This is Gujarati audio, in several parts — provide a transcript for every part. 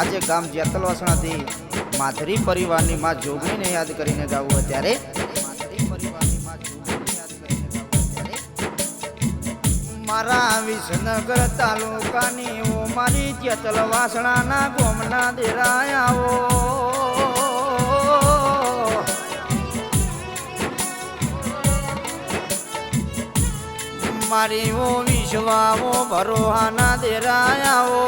આજે ગામ જેતલવાસણાથી માધરી પરિવારની માં જોગણીને યાદ કરીને ગાવું અત્યારે મારા વિસનગર તાલુકાની ઓ મારી જેતલવાસણાના ગોમના દેરાયાઓ. મારી ઓ વિશ્વાઓ ભરોહાના દેરાયાઓ.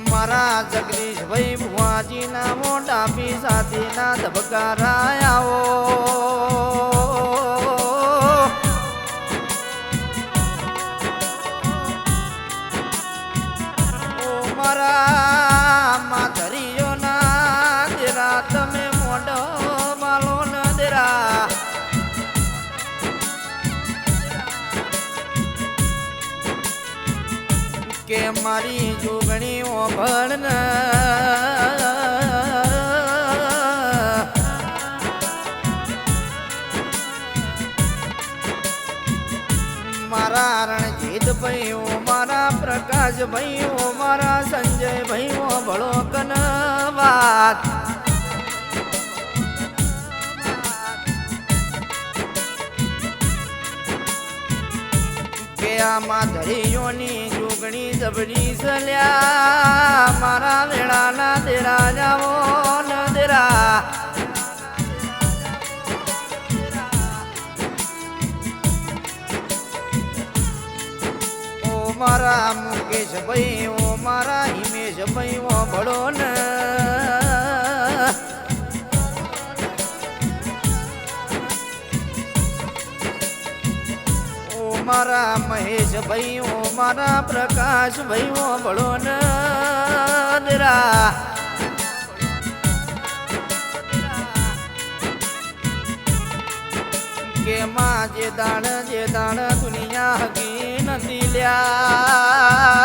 મારા જગદીશભાઈ ભુવાજીના મોટા પીસાથી ના ધબકારાયા ઓ. મારી જોગણી ભણના મારા રણજીત ભાઈઓ, મારા પ્રકાશ ભાઈઓ, મારા સંજય ભાઈઓ ભળો કનવાત આમાં ધરીઓની જોગણી જબરી સલ્યા મારા વેળાના દેરા જાવો ન દેરા ઓ મારા મુકેશ ભાઈ, ઓ મારા હિમેશ ભાઈ, ઓ ભળો ન મારા મહેશ ભાઈ મારા પ્રકાશ ભાઈ ઓ ભળો નરા કે માં જે દાણ જે દાણ દુનિયા હકી નથી લ્યા.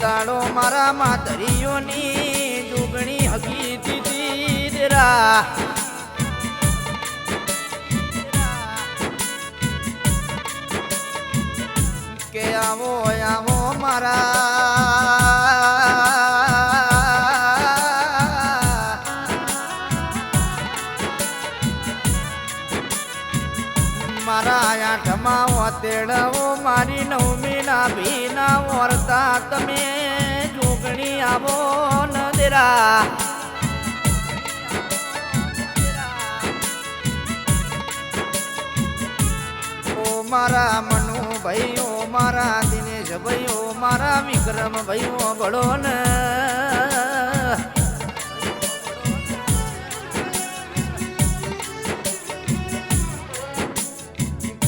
દાડો મારા માતરીઓની જુગણી હકી દેરા કે આવો આવો મારા મારા આઠમાં ઓતેડવો મારી નવમી ના ભીના વરતા તમે જોગણી આવો ન મારા મનુ ભાઈઓ, મારા દિનેશ ભાઈઓ, મારા વિક્રમ ભાઈઓ, ભળો ને.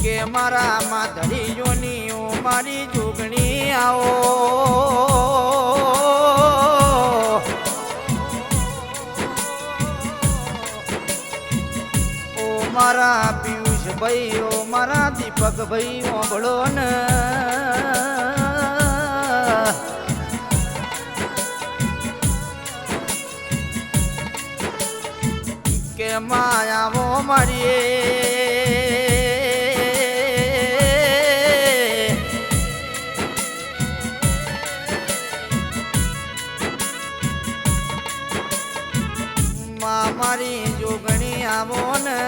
કે મારા માધરીઓની મારી જોગણી આવો. ઓ મારા પિયુષ ભાઈ ઓ મારા દીપક ભાઈ ઓ ભળો ને કે માયાવો મારીએ. માં મારી જોગણી આવો ને.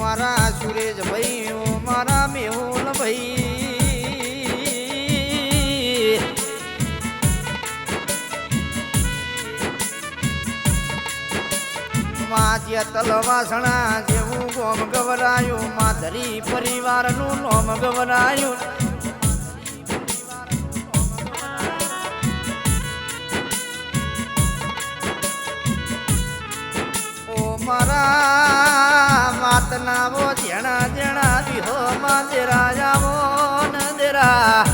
મારા સુરેશ ભાઈ મારા મેહુલ ભાઈ માજ્ય તલવાસણા જેવું ગોમ ગવરાયું, માધરી પરિવારનું નોમ ગવરાયું. મારા વાતના વો જેણા જેણા વિહો માં દેરા જાવો ન દેરા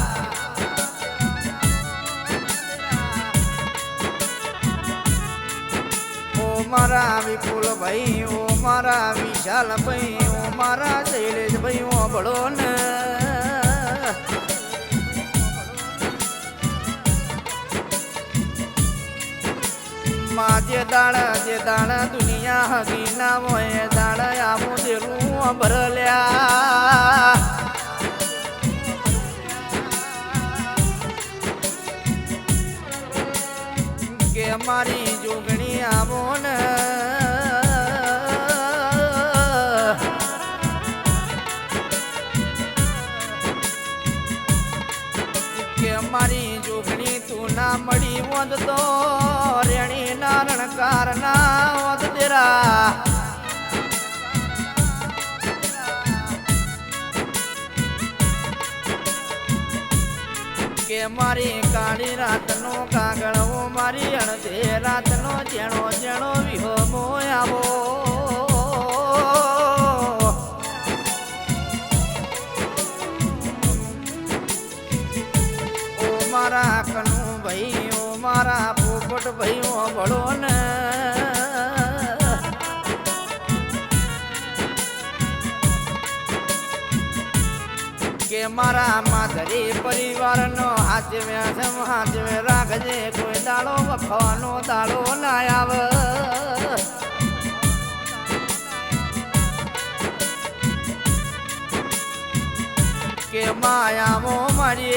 ઓ મારા વિપુલ ભાઈ, ઓ મારા વિશાલ ભાઈ, ઓ મારા શૈલેષ ભાઈ, ઓ ભળો ને માં જે દાળ જે દાળ દુનિયા હગી ના હોય દાળ, આવું દેરું ભરલ્યા કે મારી જોગણી આવો ને. મારી જોગણી તું ના મળી હોત તો રેણી નારણકાર ના હોત તેરા કે મારી કાળી રાતનો કાગળવો મારી અણધે રાતનો જેણો જેણો વિહોમો પોપટ ભાઈ ભળો ને કે મારા માધરી પરિવારનો હાચવે સમ હાચવે રાખજે, કોઈ દાડો વખવાનો દાડો ના આવે. કે માયામો મારી